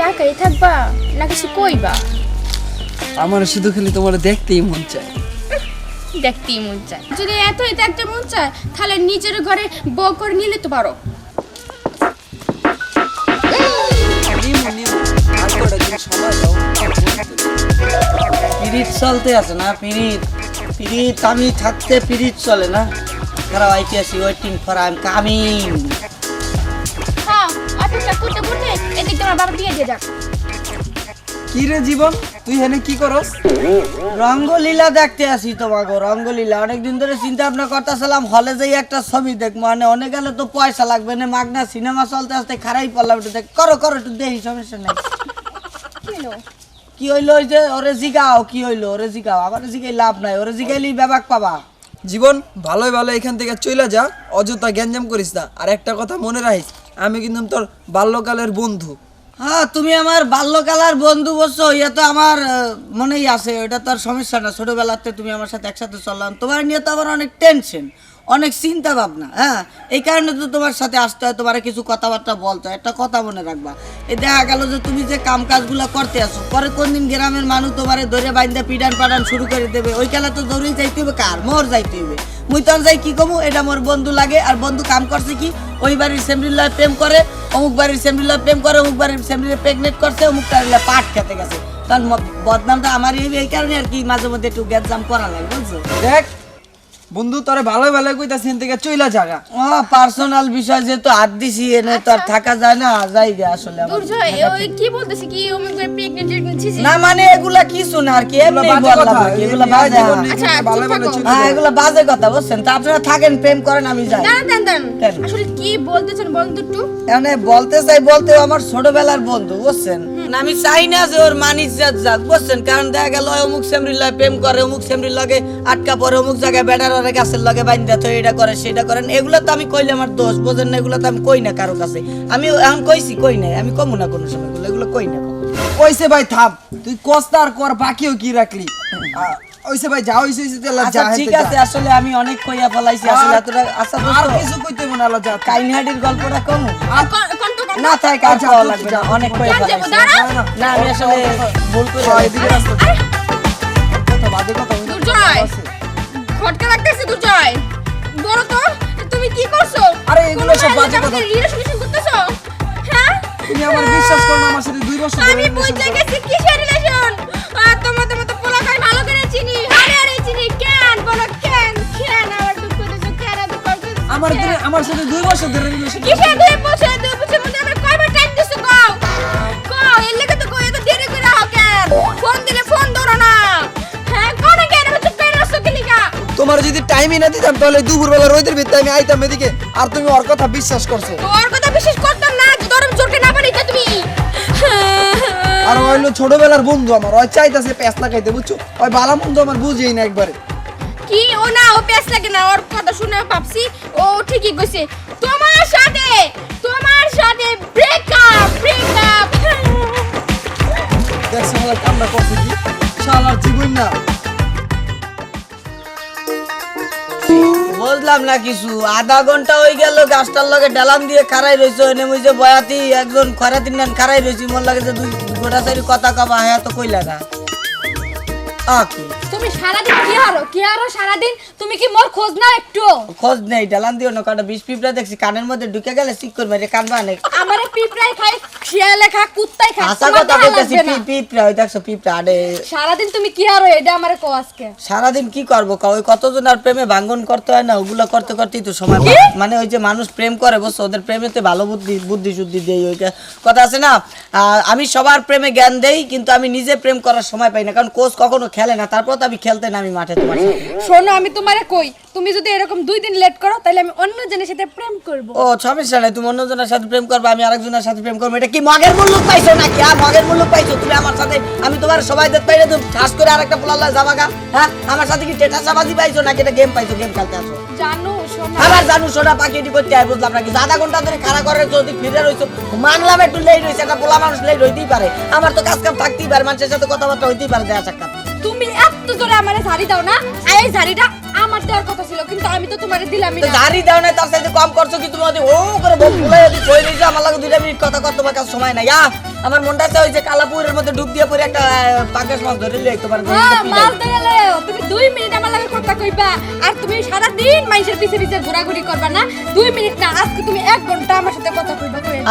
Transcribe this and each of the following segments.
তাকাই থাকবা না কিছু কইবা? আমার শুধু খালি তোমার দেখতেই মন চায়। দেখতেই মন চায়। যদি এতই দেখতে মন চায় তাহলে নিজের ঘরে বউ করে নিলে তো পারো। পিরিত চলতে আছে না পিরিত? পিরিত আমি থাকতে পিরিত চলে না। খারাপ আইতে আছি waiting for I am coming হ্যাঁ অপেক্ষা করতে করতে এদিক বাবা দিয়ে দিয়ে যাক কি রে জীবন? তুই হেনে কি করস? রঙ্গলীলা দেখতে আসি তোমাকে রঙ্গলীলা। অনেকদিন ধরে চিন্তা ভাবনা করতেছিলাম হলে যাই একটা ছবি দেখ মানে অনেক গেলে তো পয়সা লাগবে না মাগনা সিনেমা চলতে আসতে খারাই পড়লাম একটু দেখ। করো করো একটু দেখি সমস্যা নেই। কি হইল ওই যে ওরে জিগাও কি হইল? ওরে জিগাও আবার জিগাই লাভ নাই ওরে জিগাইলি ব্যাবাক পাবা। জীবন ভালোই ভালো এখান থেকে চলে যা অযথা গ্যাঞ্জাম করিস না। আর একটা কথা মনে রাখিস আমি কিন্তু তোর বাল্যকালের বন্ধু। হ্যাঁ তুমি আমার বাল্যকালার বন্ধু বসছো ইয়ে তো আমার মনেই আছে ওটা তো আর সমস্যা না। ছোটবেলাতে তুমি আমার সাথে একসাথে চললাম। তোমার নিয়ে তো আমার অনেক টেনশন অনেক চিন্তা ভাবনা হ্যাঁ? এই কারণে তো তোমার সাথে আসতে হয়, তোমার কিছু কথাবার্তা বলতে হয়, একটা কথা মনে রাখবা। এই দেখা গেল যে তুমি যে কাম কাজগুলো করতে আসো, পরে কোন দিন গ্রামের মানুষ তোমারে ধরে বাইন্দা পিডান পাডান শুরু করে দেবে, ওই কালে তো দৌড়েই যাইতে হবে, কার? মোর যাইতে হবে। মুই তখন যাই কি কমু? এটা মোর বন্ধু লাগে, আর বন্ধু কাম করছে কি? ওই বাড়ির সেমরিল্লায় প্রেম করে, অমুক বাড়ির সেমরিল্লায় প্রেম করে, অমুক বাড়ির সেমরিলে প্রেগনেন্ট করছে অমুক টারিল্লা পাট খেতে গেছে। কারণ বদনামটা আমার এই এই কারণে আর কি মাঝে মধ্যে একটু গ্যাজাম করা লাগে, বুঝছ? দেখ বন্ধু তোরে ভালোই ভালো কইতাছি এখান থেকে চইলা জাগা ও পার্সোনাল বিষয় যেহেতু হাত দিছি এনে তো আর থাকা যায় না যাই গে আসলে আমার। দুর্জয় ওই কি বলতেছে কি অমুক প্রেগনেন্ট প্রেগনেন্ট ছিছি না মানে এগুলা কি শুনে আর কি এমনি বাজে বললাম কথা, এগুলা বাজে। আচ্ছা, ভালো ভালো। হ্যাঁ এগুলা বাজে কথা বুঝছেন? তা আপনারা থাকেন প্রেম করেন আমি যাই। দাঁড়ান দাঁড়ান কেন? আসলে কি বলতেছেন বলুন তো একটু মানে বলতে চাই বলতে আমার ছোটবেলার বন্ধু বুঝছেন? না, আমি চাই না যে ওর মানিস যাক যাক বুঝছেন? কারণ দেখা গেল অমুক সেমরির লগে প্রেম করে অমুক সেমরির লগে আটকা পরে অমুক জায়গায় বেড়ার ওরে গাছের লগে বাইন্দা তো এটা করে সেটা করেন এগুলো তো আমি কইলে আমার দোষ বোঝেন না এগুলো তো আমি কই না কারও কাছে। আমি এখন কইছি কই নাই আমি কমু না কোনো সময় এগুলো এগুলো কই না। ওইসে ভাই থাম। তুই কস্তা আর কর বাকিও কি রাখলি? ওইসে ভাই যা হইছে হইছে তেলা আচ্ছা যা ঠিক আছে আসলে আমি অনেক কইয়া ফলাইছি আসলে এতটা আচ্ছা আর কিছু কইতে মনে হলো যা। কাইনহাটির গল্পটা কমু। আর কোন-? না তাই কাজ পাওয়া লাগবে না। অনেক দাঁড়া। না আমি আসলে ভুল করে এদিকে রাস্তা। কথা বাদে কথা হইছে। দুর্জয় খটকা লাগতেছে দুর্জয়। বলো তো তুমি কি করছ? আরে এগুলো সব বাজে কথা। রিলেশন করতেছো? হ্যাঁ? তুমি আমার বিশ্বাস করো আমার সাথে দুই বছর আমি বুঝতে গেছি কিসের রিলেশন তোমার তোমার তো পোলাকাই ভালো করে চিনি। আরে আরে চিনি কেন? বলো কেন? কেন? আমার দুঃখ দিছো কেন আমার আমার সাথে দুই বছর ধরে রিলেশন কিসের দুই বছর তোমার যদি টাইমই না দিতাম তাহলে দুপুর বেলা রোদের ভিতরে আমি আইতাম এদিকে। আর তুমি ওর কথা বিশ্বাস করছ। তোর কথা বিশ্বাস করতাম না তোর জোরকে না পারি তুমি। আর ওই হইল ছোটবেলার বন্ধু আমার ওই চাইতাছে পেঁচ লাগাইতে বুঝছ? ওই বালা বন্ধু আমার বুঝেই না একবারে। কি? ও না ও পেস লাগে না ওর কথা শুনে ভাবছি ও ঠিকই কইছে। তোমার সাথে তোমার সাথে ব্রেকআপ ব্রেকআপ দেখছ আমার কামনা করছে কি? শালার জীবন না। বুঝলাম না কিছু। আধা ঘণ্টা হয়ে গেল, গাছটার লগে ডালাম দিয়ে খারাই রয়েছে এনে যে বয়াতি একজন খরাতির ডান খারাই রয়েছি মনে লাগে যে দুই গোটা চারি কথা কবা হ্যাঁ তো কইলা না। আ কি? তুমি সারাদিন কি হারো কি হারো সারাদিন? তুমি কি মোর খোঁজ নাও একটু? খোঁজ নেই ডালাম দিও না কাটা বিষ পিঁপড়া দেখছি কানের মধ্যে ঢুকে গেলে সিক করবে রে কানবা নেই আমারে পিঁপড়াই খায় শিয়ালে খা কুত্তাই খা তোমার কথা বলতেছি না। পিঁপড়া ওই দেখছ পিঁপড়া আরে। সারাদিন তুমি কি হারো এটা আমারে কো আজকে। সারাদিন কি করব? কা- ওই কতজন আর প্রেমে ভাঙ্গন করতে হয় না ওগুলো করতে করতেই তো সময়। মানে ওই যে মানুষ প্রেম করে বসে ওদের প্রেমেতে ভালো বুদ্ধি বুদ্ধি শুদ্ধি দেই ওইটা কথা আছে না? আমি সবার প্রেমে জ্ঞান দেই কিন্তু আমি নিজে প্রেম করার সময় পাই না কারণ কোচ কখনো খেলে না। তারপর তো আমি খেলতে নামি মাঠে তোমার সাথে। শোনো আমি তোমারে কই তুমি যদি এরকম দুই দিন লেট করো তাহলে আমি অন্য জনের সাথে প্রেম করব। ও সমস্যা নাই তুমি অন্যজনের সাথে প্রেম করবে আমি আরেকজনের সাথে প্রেম করব। এটা কি মগের মূল্য পাইছো নাকি আর মগের মূল্য পাইছো তুমি আমার সাথে আমি তোমার সবাই দেখতে পাইলে তুমি ঠাস করে আরেকটা পোলাল্লা যাবাগা হ্যাঁ? আমার সাথে কি টেটা সাবাজি পাইছো নাকি এটা গেম পাইছো গেম খেলতে আসো। জানো শোনো। আবার জানু সোনা পাখিটি করতে হয় বুঝলাম নাকি? আধা ঘণ্টা ধরে খাড়া করে যদি ফিরে রইছো মানলাম একটু লেট রয়েছে একটা পোলা মানুষ লেট হইতেই পারে। আমার তো কাজ কাম থাকতেই পারে মানুষের সাথে কথাবার্তা হইতেই পারে দেখা সাক্ষাৎ। তুমি এত জোরে আমারে ঝাড়ি দাও না? আর এই ঝাড়িটা আমার দেওয়ার কথা ছিল কিন্তু আমি তো তোমারে দিলামই না। দাড়ি দাও না তার সাথে কম করছ কি তুমি ও করে বউ ফুলাই ওদি কই রইছো আমার লাগে দুইটা মিনিট কথা কর তোমার কাছে সময় নাই। আ আমার মনটা চাই ওই যে কালাপুরের মধ্যে ডুব দিয়ে পড়ে একটা পাঙ্গাস মাছ ধরে লিয়ে তোমার হ্যাঁ মাছ ধরে তুমি দুই মিনিট আমার লাগে কথা কইবা আর তুমি সারা দিন মাইসের পিছে পিছে ঘোরাঘুরি করবা না। দুই মিনিট না আজকে তুমি এক ঘণ্টা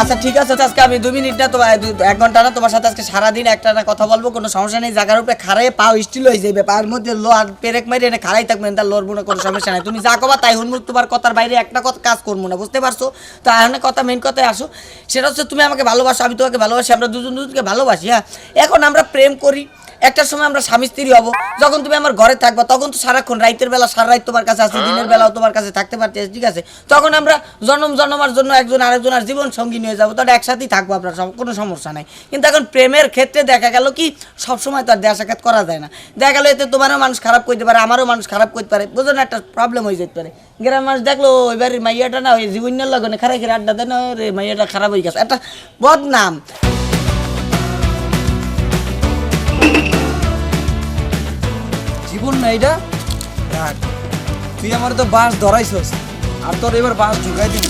আচ্ছা ঠিক আছে আজকে আমি দু মিনিট না তোমার এক ঘণ্টা না তোমার সাথে আজকে সারাদিন একটা না কথা বলব, কোনো সমস্যা নেই, জায়গার উপরে খাড়াই পাও স্টিল হয়ে যাবে পায়ের মধ্যে লো আর পেরেক মারি এনে খাড়াই থাকবেন তার লড়বো না কোনো সমস্যা নাই। তুমি যা কবা তাই হুনমুখ তোমার কথার বাইরে একটা কথা কাজ করব না, বুঝতে পারছ? তো আর কথা মেন কথায় আসো। সেটা হচ্ছে তুমি আমাকে ভালোবাসো, আমি তোমাকে ভালোবাসি, আমরা দুজন দুজনকে ভালোবাসি হ্যাঁ? এখন আমরা প্রেম করি একটা সময় আমরা স্বামী স্ত্রী হব যখন তুমি আমার ঘরে থাকবা তখন তো সারাক্ষণ রাইতের বেলা সারা রাত তোমার কাছে আছে দিনের বেলাও তোমার কাছে থাকতে পারতে ঠিক আছে? তখন আমরা জন্ম জন্মার জন্য একজন আরেকজন আর জীবন সঙ্গী নিয়ে যাব তখন একসাথেই থাকব আপনার সব- কোনো সমস্যা নাই। কিন্তু এখন প্রেমের ক্ষেত্রে দেখা গেল কি সবসময় তো আর দেয়া সাক্ষাৎ করা যায় না। দেখা গেলো এতে তোমারও মানুষ খারাপ করতে পারে আমারও মানুষ খারাপ করতে পারে বুঝো না একটা প্রবলেম হয়ে যেতে পারে। গ্রামের মানুষ দেখল এবার মাইয়াটা না ওই জীবনের লগনে খারাপ আড্ডা দেয় না রে মাইয়াটা খারাপ হয়ে গেছে। একটা বদনাম। জীবন না এটা? রাখ। তুই আমার তো বাস ধরাইছস। আর তোর এবার বাস ঢুকাই দিবি।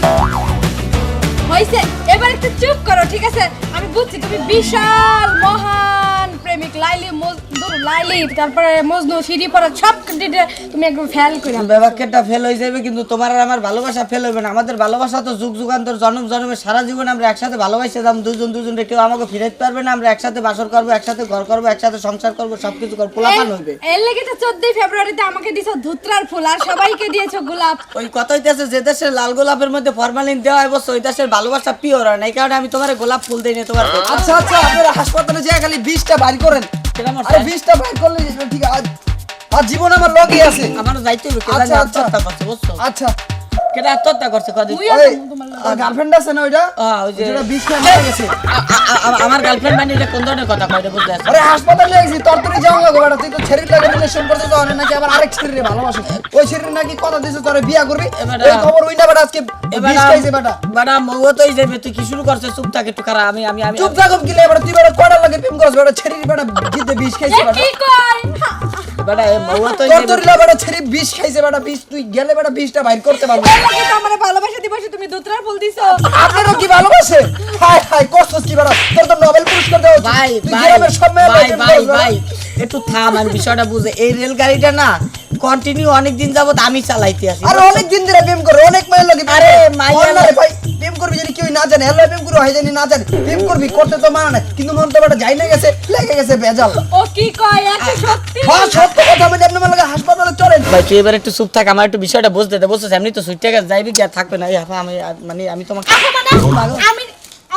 হইছে। এবার একটু চুপ করো, ঠিক আছে? আমি বুঝছি তুমি বিশাল, মহান। প্রেমিক লাইলি মজনু লাইলি তারপরে মজনু সিঁড়ি পড়া সব তুমি একদম ফেল করে ব্যবাক্যটা ফেল হয়ে যাবে কিন্তু তোমার আর আমার ভালোবাসা ফেল হবে না। আমাদের ভালোবাসা তো যুগ যুগান্তর জন্ম জন্মে সারা জীবন আমরা একসাথে ভালোবাসে যাম দুজন দুজন কেউ আমাকে ফিরাইতে পারবে না আমরা একসাথে বাসর করব একসাথে ঘর করব একসাথে সংসার করব সবকিছু করব পোলাপান হইবে। এর লেগে তো চোদ্দই ফেব্রুয়ারিতে আমাকে দিছো ধুত্রার ফুল আর সবাইকে দিয়েছ গোলাপ। ওই কথা হইতেছে যে দেশের লাল গোলাপের মধ্যে ফরমালিন দেওয়া হয় বসে ওই দেশের ভালোবাসা পিওর হয় না। এই কারণে আমি তোমার গোলাপ ফুল দিই না তোমার আচ্ছা আচ্ছা আপনারা হাসপাতালে যেয়ে খালি বিষটা বাইর করেন। আরে বিষটা বাইর করলে ঠিক আছে। আর জীবন আমার লগই আছে। আমার যাইতে হবে আচ্ছা, আচ্ছা। আচ্ছা। কেটা আত্মহত্যা করছে কদিন? তুই গার্লফ্রেন্ড আছে না ওইটা? ওই যে- বিষ খেয়ে গেছে। আ- আ- আ- আমার গার্লফ্রেন্ড মানে এটা কোন ধরনের কথা কয় রে বুঝতে পারছ? আরে হাসপাতালে গেছি তোর তুই যাও না গো বেটা তুই তো ছেড়ির লাগে রিলেশন করতে তো নাকি আবার আরেক ছেড়িরে ভালোবাসে? ওই ছেড়ির নাকি কথা দিছে তোরে বিয়া করবি? এই খবর ওই না বেটা আজকে বিষ খাইছে বেটা। বেটা মৌয়া তো যাবে তুই কি শুরু করছিস? চুপ থাক একটু খারাপ আমি আমি আমি চুপ থাকো কি লে বেটা তুই বেটা কয়টা লাগে প্রেম করছ বেটা? ছেড়ির বেটা জিতে বিষ খাইছে বেটা। কি কয়? বেটা এ মৌয়া তো তোর তোর বেটা ছেড়ি বিষ খাইছে বেটা বিষ তুই গেলে বেটা বিষটা বাইর করতে পারব। তো আমার ভালোবাসা দিবসে তুমি ধুত্রার ফুল দিছো। আপনারও কি ভালোবাসে? হাই হাই কষ্ট কি বেটা তোর তো নোবেল পুরস্কার ভাই ভাই ভাই ভাই একটু থাম আমি বিষয়টা বুঝে এই রেলগাড়িটা না কন্টিনিউ অনেক দিন যাবত আমি চালাইতে আছি আরে অনেক দিন ধরে প্রেম করে অনেক মায়ের লাগে আরে করে। মাইয়া লাগে- ভাই প্রেম করবি যদি কেউ না জানে হ্যালো প্রেম করবি হয় জানি না জানে। প্রেম করবি করতে তো মানা নাই কিন্তু মন তো বেটা যাই না গেছে লেগে গেছে বেজাল। ও কি কয় এত সত্যি? হ্যাঁ সত্য কথা মানে আপনি লাগে হাসপাতালে চলেন। ভাই তুই এবার একটু চুপ থাক আমার একটু বিষয়টা বুঝতে দে বুঝছিস? এমনি তো সুইট টাকা যাইবি কি আর থাকবে না। এই আমি মানে আমি তোমাকে মানে আমি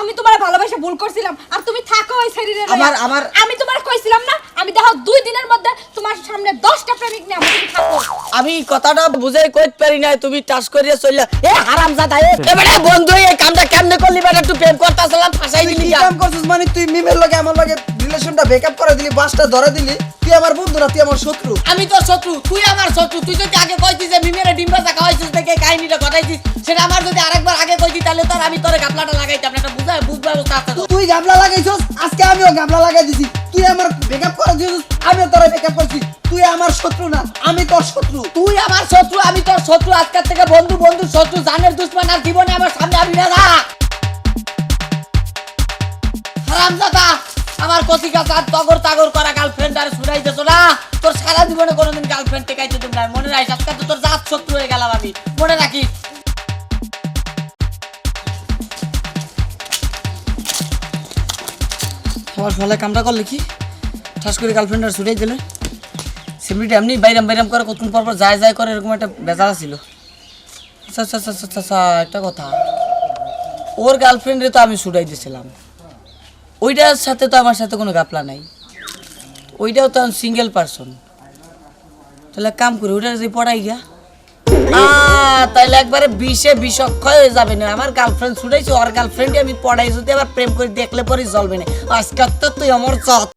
আমি তোমার ভালোবাসা ভুল করছিলাম আর তুমি থাকো ওই শরীরে আমার- আমার- আমি তোমার কইছিলাম না আমি দেখো দুই দিনের মধ্যে তোমার সামনে দশটা প্রেমিক নিয়ে আমি আমি কথাটা বুঝাই কইতে পারি না তুমি টাচ করিয়া চললা। এ হারাম জাদা এ এবারে বন্ধু এই কামটা কেমনে করলি বেটা? একটু প্রেম করতাছিলাম ফাসাই দিলি কি কাম করছিস মানে? তুই মিমের লাগে আমার লাগে রিলেশনটা ব্রেকআপ করে দিলি বাসটা ধরে দিলি। তুই আমার বন্ধু না তুই আমার শত্রু। আমি তো শত্রু তুই আমার শত্রু। তুই যদি আগে কইতিস যে মিমেরে ডিম ভাজা খাওয়াইছিস দেখে কাহিনীটা ঘটাইছিস সেটা আমার যদি আরেকবার আগে কইতি তাহলে তোর আমি তোরে গাপলাটা লাগাইতাম। একটা বুঝা বুঝবা ব্যবস্থা আছে তুই গামলা লাগাইছস? আজকে আমিও গামলা লাগাই দিছি। তুই আমার ব্রেকআপ করে দিছিস আমিও তোর ব্রেকআপ করছি। তুই আমার শত্রু না, আমি তোর শত্রু। তুই আমার শত্রু, আমি তোর শত্রু। আজকের থেকে বন্ধু বন্ধু শত্রু, জানের দুশ্মন আর জীবনে আমার সামনে আমি না হারামজাদা আমার কতিকা তার তগর তাগর করা গার্লফ্রেন্ড আর শুনাই দিত না? তোর সারা জীবনে কোনোদিন গার্লফ্রেন্ড টেকাইতে তুমি না। মনে রাখিস আজকে তো তোর জাত শত্রু হয়ে গেলাম আমি। মনে রাখিস? আমার ফলে কামটা করলে কি? ঠাস করে গার্লফ্রেন্ড আর ছুটাই দিলে। সেমনিটা এমনি বাইরাম বাইরাম করে কতক্ষণ পর পর যায় যায় করে, এরকম একটা বেজারা ছিল আচ্ছা আচ্ছা আচ্ছা একটা কথা। ওর গার্লফ্রেন্ডে তো আমি ছুটাই দিয়েছিলাম। ওইটার সাথে তো আমার সাথে কোনো গাপলা নাই। ওইটাও তো আমি সিঙ্গেল পার্সন তাহলে কাম করি ওইটা যদি পড়াই গিয়া। তাহলে একবারে বিষে বিষক্ষয় হয়ে যাবে না। আমার গার্লফ্রেন্ড ছুটাইছি, ওর গার্লফ্রেন্ডে আমি পড়াই, যদি আবার প্রেম করে দেখলে পরে জ্বলবে না। আজকাল তো তুই আমার চত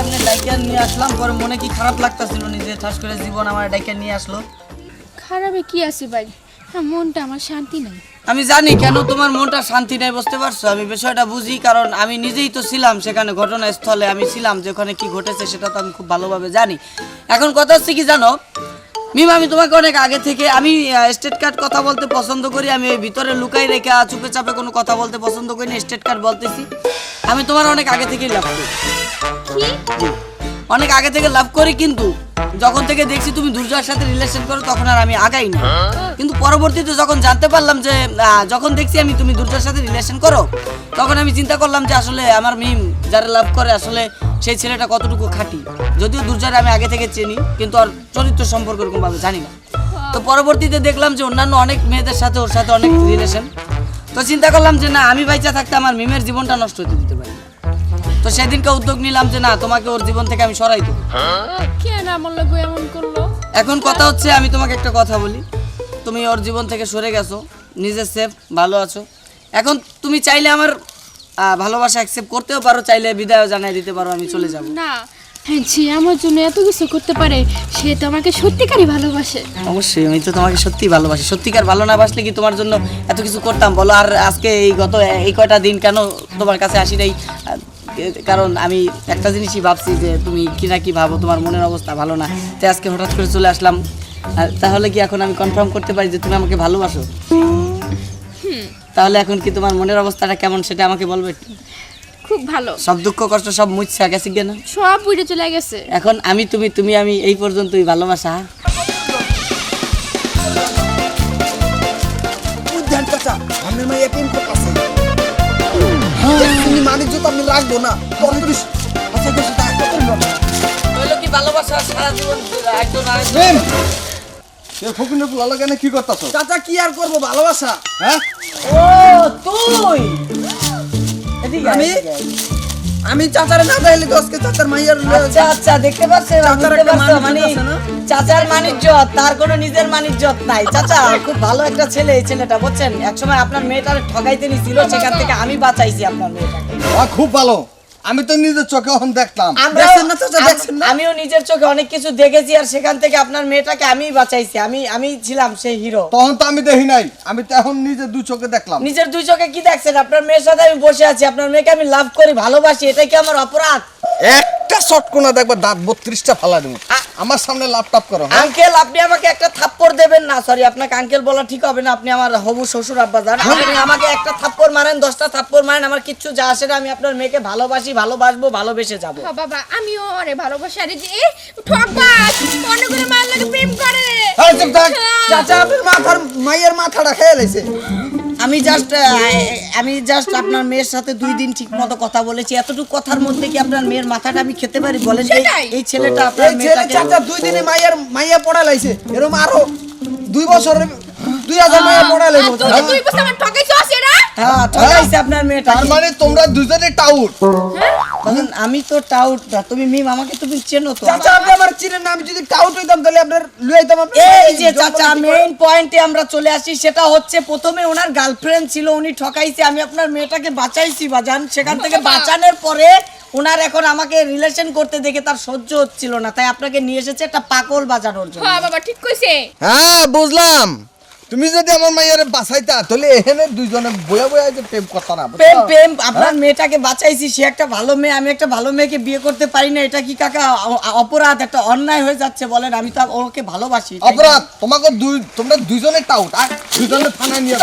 এখানে ডাইকা নিয়ে আসলাম পরে মনে কি খারাপ লাগতেছিল নিজে ঠাস করে জীবন আমার ডাইকা নিয়ে আসলো। খারাপে কি আছে ভাই? হ্যাঁ মনটা আমার শান্তি নাই। আমি জানি কেন তোমার মনটা শান্তি নেই বুঝতে পারছ? আমি বিষয়টা বুঝি কারণ আমি নিজেই তো ছিলাম সেখানে ঘটনাস্থলে আমি ছিলাম যে ওখানে কি ঘটেছে সেটা তো আমি খুব ভালোভাবে জানি। এখন কথা হচ্ছে কি জানো মিম, আমি তোমাকে অনেক আগে থেকে, আমি স্টেট কার্ড কথা বলতে পছন্দ করি, আমি ওই ভিতরে লুকাই রেখে চুপে চাপে কোনো কথা বলতে পছন্দ করি না স্টেট কার্ড বলতেছি আমি তোমার অনেক আগে থেকেই লাভ করি। অনেক আগে থেকে লাভ করি কিন্তু যখন থেকে দেখছি তুমি দুর্জয়ের সাথে রিলেশন করো, তখন আর আমি আগাই না। কিন্তু পরবর্তীতে যখন জানতে পারলাম যে যখন দেখছি আমি তুমি দুর্জয়ের সাথে রিলেশন করো, তখন আমি চিন্তা করলাম যে আসলে আমার মিম যারা লাভ করে, আসলে সেই ছেলেটা কতটুকু খাঁটি। যদিও দুর্জয়ের আমি আগে থেকে চিনি, কিন্তু আর চরিত্র সম্পর্ক এরকম ভাবে জানি না। তো পরবর্তীতে দেখলাম যে অন্যান্য অনেক মেয়েদের সাথে ওর সাথে অনেক রিলেশন তো চিন্তা করলাম যে না, আমি বাইচা থাকতে আমার মিমের জীবনটা নষ্ট হতে। তো সেদিনকে উদ্যোগ নিলাম যে না তোমাকে ওর জীবন থেকে আমি সরাই দেবো। কেন আমার লোক এমন করল? এখন কথা হচ্ছে আমি তোমাকে একটা কথা বলি। তুমি ওর জীবন থেকে সরে গেছো নিজে সেফ ভালো আছো। এখন তুমি চাইলে আমার আহ, ভালোবাসা অ্যাকসেপ্ট করতেও পারো চাইলে বিদায়ও জানাই দিতে পারো আমি চলে যাব। না হ্যাঁ যে আমার জন্য এত কিছু করতে পারে সে তো আমাকে সত্যিকারই ভালোবাসে। অবশ্যই আমি তো তোমাকে সত্যি ভালোবাসি। সত্যিকার ভালো না বাসলে কি তোমার জন্য এত কিছু করতাম? বলো আর আজকে এই গত এই কয়টা দিন কেন তোমার কাছে আসি নাই? আহ, কারণ আমি একটা জিনিসই ভাবছি যে তুমি কি না কি ভাবো তোমার মনের অবস্থা ভালো না। তাই আজকে হঠাৎ করে চলে আসলাম। আর তাহলে কি এখন আমি কনফার্ম করতে পারি যে তুমি আমাকে ভালোবাসো? তাহলে এখন কি তোমার মনের অবস্থাটা কেমন সেটা আমাকে বলবে? খুব ভালো। সব দুঃখ কষ্ট সব মুছছে গেছে কেন সব উড়ে চলে গেছে। এখন আমি তুমি তুমি আমি এই পর্যন্তই ভালোবাসা। আপনার প্রেম জুতো আপনি রাখব না। আচ্ছা বেশি তা কত হইল কি ভালোবাসা সারা জীবন একজন আরেকজন প্রেম! ফকিনের পোলা কেন কি করতাছ? চাচা কি আর করব? ভালোবাসা? হ্যাঁ? ও তুই! এদিকে আমি? আমি চাচার না তাইলে তো আজকে চাচার মাইয়ার আচ্ছা আচ্ছা দেখতে পাচ্ছেন চাচার বুঝতে একটা পারছ মানে আছে না? চাচার মানিজ্য তার কোনো নিজের মানিজ্য নাই। চাচা খুব ভালো একটা ছেলে এই ছেলেটা বুঝছেন? একসময় আপনার মেয়েটার ঠগাইতে নিছিল সেখান থেকে আমি বাঁচাইছি আপনার মেয়েটাকে। খুব ভালো। আমি তো নিজের চোখে এখন দেখলাম। আমরাও- দেখছেন না চাচা, আম- দেখছেন না? আমিও নিজের চোখে অনেক কিছু দেখেছি আর সেখান থেকে আপনার মেয়েটাকে আমি বাঁচাইছি। আমি আমি ছিলাম সেই হিরো। তখন তো আমি দেখি নাই। আমি তো এখন নিজের দুই চোখে দেখলাম। নিজের দুই চোখে কি দেখছেন? আপনার মেয়ের সাথে আমি বসে আছি। আপনার মেয়েকে আমি লাভ করি ভালোবাসি। এটা কি আমার অপরাধ? একটা শট কোনা দেখবা দাঁত বত্রিশটা ফালা দেবো আমার সামনে ল্যাপটপ করো হ্যাঁ? আঙ্কেল আপনি আমাকে একটা থাপ্পড় দেবেন না সরি আপনাকে আঙ্কেল বলা ঠিক হবে না আপনি আমার হবু শ্বশুর আব্বা জান আপনি আমাকে একটা থাপ্পড় মারেন দশটা থাপ্পড় মারেন আমার কিচ্ছু যা আসে না আমি আপনার মেয়েকে ভালোবাসি ভালোবাসবো ভালোবেসে যাব। হ্যাঁ বাবা আমিও অরে ভালোবাসি আরে যে ঠকবাজ মনে করে মার লাগে প্রেম করে। এই চুপ থাক। চাচা আপনার মাথার মাইয়ের মাথাটা খেয়ে লাইছে আমি জাস্ট আমি জাস্ট আপনার মেয়ের সাথে দুই দিন ঠিক মতো কথা বলেছি। এতটুকু কথার মধ্যে কি আপনার মেয়ের মাথাটা আমি খেতে পারি? বলেন এই- ছেলেটা আপনার ছেলে চাচা দুই দিনে মাইয়ার মাইয়া পড়া লাইছে। এরকম আরও দুই বছরের দুই হাজার মাইয়া পড়া লাইছে তুই বছর আমার ঠকাইছস এরা হ্যাঁ ঠকাইছে আপনার মেয়েটা। তার মানে তোমরা দুজনে টাউট। আমি তো টাউট না তুমি মিম আমাকে তুমি চেনো তো। চাচা আপনি আমার চিনেন না আমি যদি টাউট হইতাম তাহলে আপনার লুয়াইতাম আপনি এই যে চাচা মেইন পয়েন্টে আমরা চলে আসি সেটা হচ্ছে প্রথমে ওনার গার্লফ্রেন্ড ছিল উনি ঠকাইছে আমি আপনার মেয়েটাকে বাঁচাইছি বাজান। সেখান থেকে বাঁচানোর পরে ওনার এখন আমাকে রিলেশন করতে দেখে তার সহ্য হচ্ছিল না তাই আপনাকে নিয়ে এসেছে একটা পাগল বাজানোর জন্য। হ্যাঁ বাবা ঠিক কইছে। হ্যাঁ বুঝলাম। তুমি যদি আমার মাইয়ারে বাঁচাইতা তাহলে এখানে দুইজনে বয়া বয়া যে প্রেম করতা না প্রেম প্রেম আপনার মেয়েটাকে বাঁচাইছি সে একটা ভালো মেয়ে আমি একটা ভালো মেয়েকে বিয়ে করতে পারি না এটা কি কাকা অপরাধ? একটা অন্যায় হয়ে যাচ্ছে বলেন আমি তো ওকে ভালোবাসি অপরাধ? তোমাকে দুই তোমরা দুইজনে টাউট আর দুইজনে থানায় নিয়ে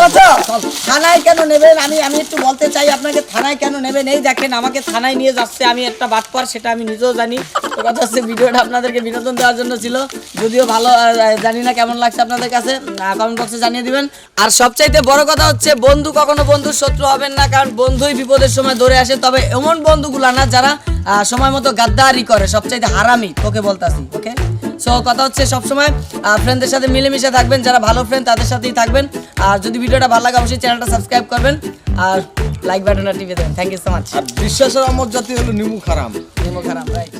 থানায় কেন নেবেন? আমি আমি একটু বলতে চাই আপনাকে থানায় কেন নেবেন? এই দেখেন আমাকে থানায় নিয়ে যাচ্ছে আমি একটা বাটপার সেটা আমি নিজেও জানি। তো কথা হচ্ছে ভিডিওটা আপনাদেরকে বিনোদন দেওয়ার জন্য ছিল। যদিও ভালো জানি না কেমন লাগছে আপনাদের কাছে কমেন্ট বক্সে জানিয়ে দিবেন। আর সবচাইতে বড় কথা হচ্ছে বন্ধু কখনো বন্ধুর শত্রু হবেন না কারণ বন্ধুই বিপদের সময় ধরে আসে। তবে এমন বন্ধুগুলা না যারা সময় মতো গাদ্দারি করে সবচাইতে হারামি তোকে বলতাছি ওকে সো কথা হচ্ছে সবসময় ফ্রেন্ডদের সাথে মিলেমিশে থাকবেন যারা ভালো ফ্রেন্ড তাদের সাথেই থাকবেন। আর যদি ভিডিওটা ভালো লাগে অবশ্যই চ্যানেলটা সাবস্ক্রাইব করবেন। আর লাইক বাটনটা টিপে দেবেন। থ্যাংক ইউ সো মাচ আর বিশ্বাসের অমর জাতি হলো নিমু খারাম। নিমো খারাপ রাইট